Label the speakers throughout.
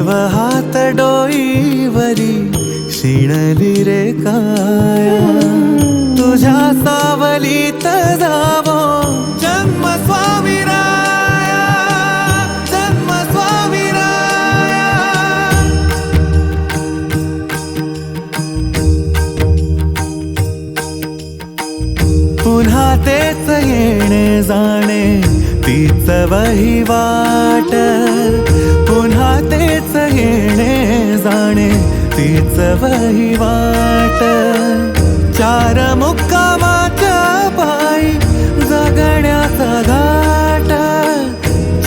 Speaker 1: ठेव हात डोईवरी शिणली रे काया? तुझ्या सावलीत जावो. जन्म स्वामी राया जन्म स्वामी राया. पुन्हा तेच येणे जाणे तीच वही वाट. येणे जाणे तीच वही वाट. चार मुक्कामाच्या पायी जगण्याचा घाट.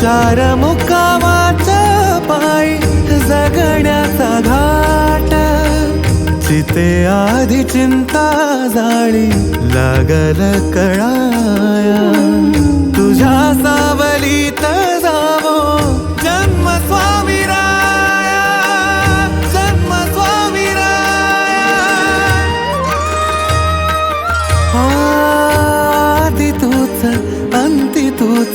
Speaker 1: चार मुक्कामाच्या पायी जगण्याचा घाट. चिते आधी चिंता जाळी लागल कळाया.